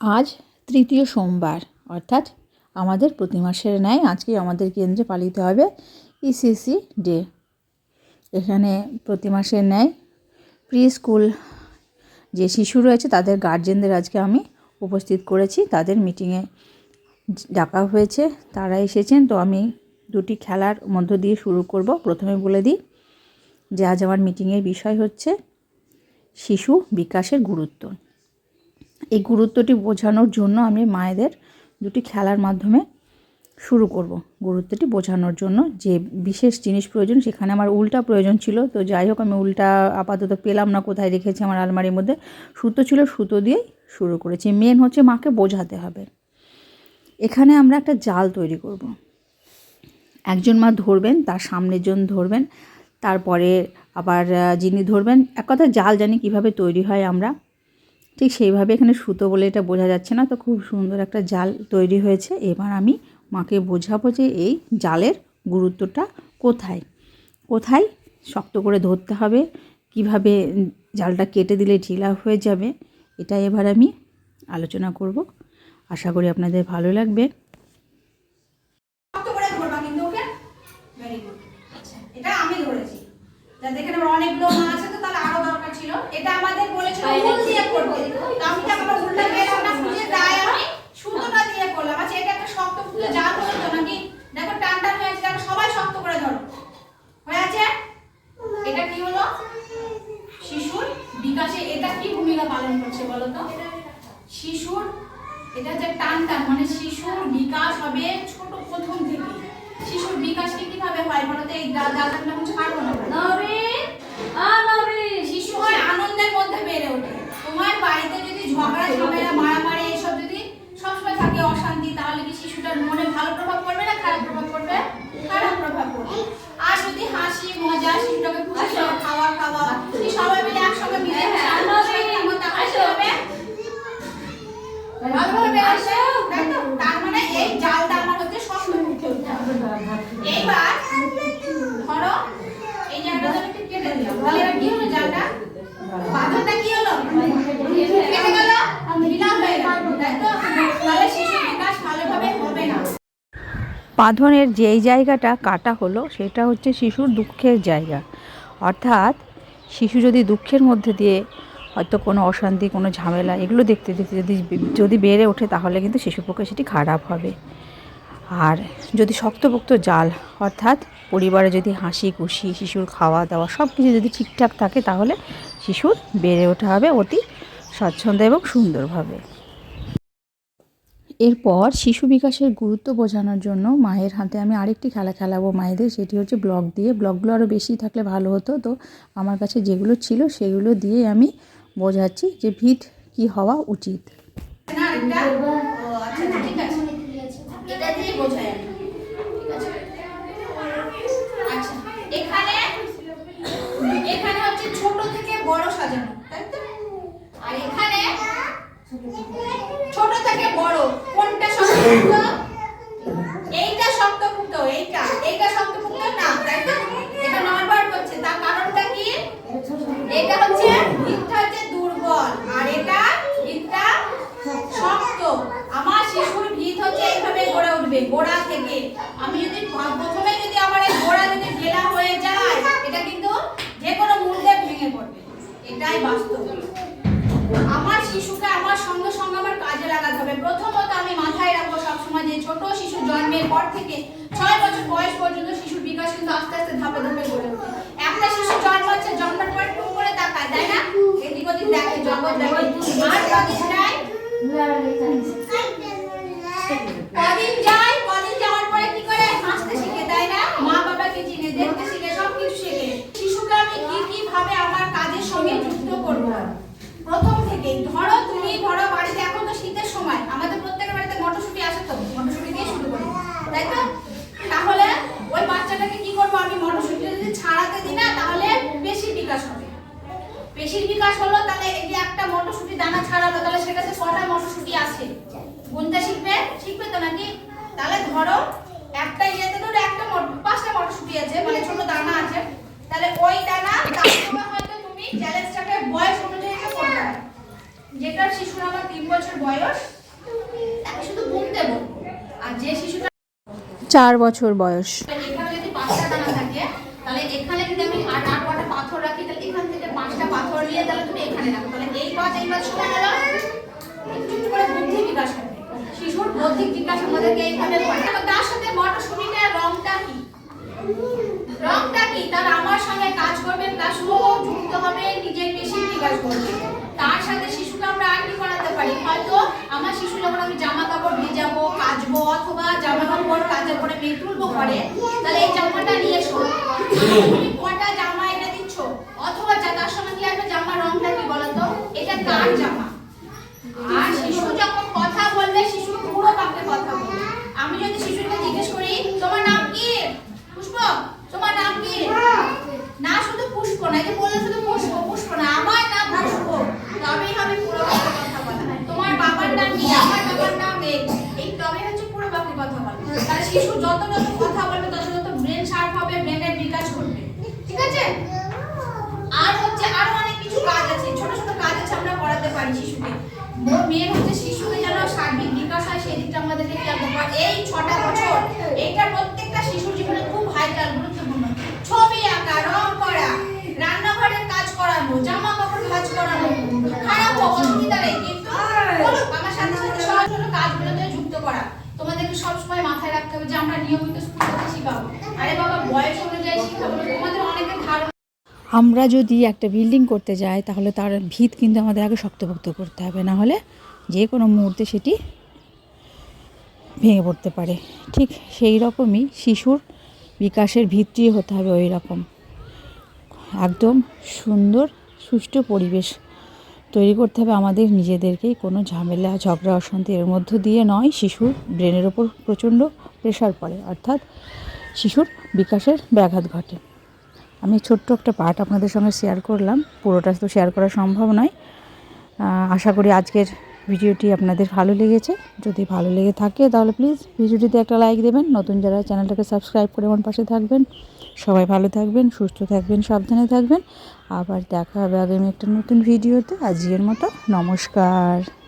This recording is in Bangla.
আজ তৃতীয় সোমবার, অর্থাৎ আমাদের প্রতি মাসের ন্যায় আজকে আমাদের কেন্দ্রে পালিত হবে ইসিসি ডে। এখানে প্রতি মাসের ন্যায় প্রি স্কুল যে শিশু রয়েছে, তাদের গার্জেনদের আজকে আমি উপস্থিত করেছি। তাদের মিটিংয়ে ডাকা হয়েছে, তারা এসেছেন। তো আমি দুটি খেলার মধ্য দিয়ে শুরু করব। প্রথমে বলে দিই যে আজ আমার মিটিংয়ের বিষয় হচ্ছে শিশু বিকাশের গুরুত্ব। এই গুরুত্বটি বোঝানোর জন্য আমি মায়েদের দুটি খেলার মাধ্যমে শুরু করব। গুরুত্বটি বোঝানোর জন্য যে বিশেষ জিনিস প্রয়োজন, সেখানে আমার উল্টা প্রয়োজন ছিল। তো যাই হোক, আমি উল্টা আপাতত পেলাম না, কোথায় রেখেছি আমার আলমারির মধ্যে। সুতো ছিল, সুতো দিয়েই শুরু করেছি। মেন হচ্ছে মাকে বোঝাতে হবে। এখানে আমরা একটা জাল তৈরি করব। একজন মা ধরবেন, তার সামনের জন ধরবেন, তারপরে আবার যিনি ধরবেন, এক কথা জাল জানি কীভাবে তৈরি হয় আমরা। ঠিক সেইভাবে এখানে সুতো বলে এটা বোঝা যাচ্ছে না। তো খুব সুন্দর একটা জাল তৈরি হয়েছে। এবার আমি মাকে বোঝাবো যে এই জালের গুরুত্বটা কোথায়? কোথায়? শক্ত করে ধরতে হবে। কীভাবে জালটা কেটে দিলে ঢিলা হয়ে যাবে? এটা এবার আমি আলোচনা করব। আশা করি আপনাদের ভালো লাগবে। আচ্ছা এটা আমি ধরেছি। আমার অনেকগুলো মা আছে তো তাহলে আরও দরকার ছিল এটা আমাদের বলেছিল ফুল দিয়ে করতে তো আমি তো আমার ফুলটা পেলাম না খুঁজে তাই আমি সুতোটা দিয়ে করলাম। আচ্ছা এটা একটা শক্ত ফুল জাল হলো তো নাকি? দেখো টান টান হয়ে আছে দেখো সবাই শক্ত করে ধরো। হয়ে আছে? এটা কি হলো? শিশুর বিকাশে এটা কি ভূমিকা পালন করছে বলো তো? শিশুর এটা যে টান টান মানে শিশুর বিকাশ হবে ছোট প্রথম থেকে শিশুর বিকাশকে কীভাবে হয় বলো তো? এই দাদাটা হচ্ছে পারব না নবীন আ নবীন শিশু হয় আনন্দের মধ্যে বেড়ে ওঠে তোমার বাড়িতে যদি ঝগড়া ঝামেলা মারামারি এসব যদি সবসময় থাকে অশান্তি তাহলে কি শিশুটার মনে ভালো প্রভাব পড়বে না খারাপ প্রভাব পড়বে খারাপ প্রভাব পড়বে আর যদি হাসি মজা শিশুটাকে খুশি করে খাওয়া খাওয়া এই সবাই মিলে একসঙ্গে মিলে তাহলে কি হবে না বাঁধনের যেই জায়গাটা কাটা হলো, সেটা হচ্ছে শিশুর দুঃখের জায়গা। অর্থাৎ শিশু যদি দুঃখের মধ্যে দিয়ে হয়তো কোনো অশান্তি, কোনো ঝামেলা, এগুলো দেখতে দেখতে যদি যদি বেড়ে ওঠে তাহলে কিন্তু শিশুর পক্ষে সেটি খারাপ হবে। আর যদি শক্তপোক্ত জাল, অর্থাৎ পরিবারে যদি হাসি, খুশি, শিশুর খাওয়া দাওয়া সব কিছু যদি ঠিকঠাক থাকে তাহলে শিশুর বেড়ে ওঠা হবে অতি স্বচ্ছন্দ এবং সুন্দরভাবে। এরপর শিশু বিকাশের গুরুত্ব বোঝানোর জন্য মায়ের হাতে আমি আরেকটি খেলা খেলাবো মায়েদের, সেটি হচ্ছে ব্লক দিয়ে। ব্লকগুলো আরও বেশি থাকলে ভালো হতো। তো আমার কাছে যেগুলো ছিল সেগুলো দিয়ে আমি বোঝাচ্ছি যে ভিট কি হওয়া উচিত। না এটা আচ্ছা ঠিক আছে। এটা দিয়ে বোঝাই আমি। ঠিক আছে আচ্ছা এখানে এখানে হচ্ছে ছোট থেকে বড় সাজানো তাই তো আর এখানে ছোট থেকে বড় কোনটা শক্তপুক্ত এইটা শক্তপুক্ত এইটা এইটা শক্তপুক্ত না তাই তো এটা নরবার হচ্ছে তার কারণটা কি এটা হচ্ছে ভিতটা হচ্ছে দুর্বল আর এটা ভিতটা শক্ত আমার শিশুর ভিত হচ্ছে এইভাবে গড়ে থেকে। আমি যদি প্রথমে যদি আমার এই গোড়া যদি ঢেলা হয়ে যায়, এটা কিন্তু যে কোনো মূল্যে ভেঙে পড়বে। এটাই বাস্তব। আমার শিশুকে আমার সঙ্গে সঙ্গে আমার কাজে লাগাতে হবে। প্রথমত আমি মাথায় রাখব সবসময় যে ছোট শিশু জন্মের পর থেকে ছয় বছর বয়স পর্যন্ত শিশুর বিকাশ কিন্তু আস্তে আস্তে ধাপে ধাপে গড়ে ওঠে। একটা শিশু জন্মাচ্ছে জন্মের পর টুক করে তাকায়, তাই না? এদিক ওদিক দেখে, জগৎ দেখে। আর কদিন তাহলে ধরো একটা ইয়েতে ধরো একটা পাঁচটা মটরশুঁটি আছে মানে ছোট দানা আছে। তাহলে ওই দানা হয়তো তুমি চ্যালেঞ্জটাকে বয়স অনুযায়ী যেটা শিশুর আমার তিন বছর বয়স শুধু ঘুম দেবো। আর যে শিশুটা চার বছর বয়স। জামা কাপড় কাচবো, অথবা জামা কাপড় জামাটা নিয়ে কটা জামা এনে দিচ্ছ? অথবা তার সঙ্গে কি আসবে? জামার রংটা কি বলতো? এটা কার জামা আর শিশু যখন কথা বলবে শিশু পুরো বাক্যে কথা বলবে আমি যদি শিশুকে জিজ্ঞেস করি তোমার নাম কি পুষ্প তোমার নাম কি না শুধু পুষ্প না এই যে বললে শুধু পুষ্প পুষ্প না আমার নাম পুষ্প তবেই হবে পুরো বাক্যে কথা বলা তোমার বাবার নাম কি আমার বাবার নাম মেঘ এই তবেই হচ্ছে পুরো বাক্যে কথা বলা তাহলে শিশু যত যত কথা বলবে, তত তত ব্রেন শার্প হবে ব্রেনের বিকাশ ঘটবে। ঠিক আছে? আর হচ্ছে আরও অনেক কিছু কাজ আছে। ছোট ছোট কাজ আছে, আমরা করাতে পারি শিশুকে। মেয়ের হচ্ছে শিশুকে যেন সার্বিক বিকাশ হয়, সেই দিকটা আমাদেরকে খেয়াল করতে হবে এই ছটা বছর, এইটা প্রত্যেকটা শিশুর জীবনে খুব ভাইটাল গুরুত্বপূর্ণ। ছবি আঁকা, রং করা, রান্নাঘরের কাজ করানো, জামা কাপড় কাজ করানো খারাপ হোক অসুবিধা নেই কিন্তু বলুক, আমার সাথে সাথে সহজ হলো কাজগুলোতে যুক্ত করা তোমাদেরকে সবসময় মাথায় রাখতে হবে যে আমরা নিয়মিত স্কুল থেকে শিখাবো। আরে বাবা, বয়স অনুযায়ী শিখাবো, তোমাদের অনেকের ধারণা আমরা যদি একটা বিল্ডিং করতে যাই, তাহলে তার ভিত কিন্তু আমাদের আগে শক্তপোক্ত করতে হবে, না হলে যে কোনো মুহূর্তে সেটি ভেঙে পড়তে পারে। ঠিক সেই রকমই শিশুর বিকাশের ভিত্তি হতে হবে ওই রকম। একদম সুন্দর, সুষ্ঠু পরিবেশ। তৈরি করতে হবে আমাদের নিজেদেরকেই। কোনো ঝামেলা, ঝগড়া, অশান্তি এর মধ্য দিয়ে নয়। শিশুর ব্রেনের ওপর প্রচণ্ড প্রেশার পড়ে। অর্থাৎ শিশুর বিকাশের ব্যাঘাত ঘটে। আমি ছোট্ট একটা পার্ট আপনাদের সঙ্গে শেয়ার করলাম। পুরোটা তো শেয়ার করা সম্ভব নয়। আশা করি আজকের ভিডিওটি আপনাদের ভালো লেগেছে। যদি ভালো লেগে থাকে তাহলে প্লিজ ভিডিওটিতে একটা লাইক দেবেন। নতুন যারা চ্যানেলটাকে সাবস্ক্রাইব করে আমার পাশে থাকবেন। সবাই ভালো থাকবেন, সুস্থ থাকবেন, সাবধানে থাকবেন। আবার দেখা হবে আগামী একটা নতুন ভিডিওতে। আজকের মতো নমস্কার।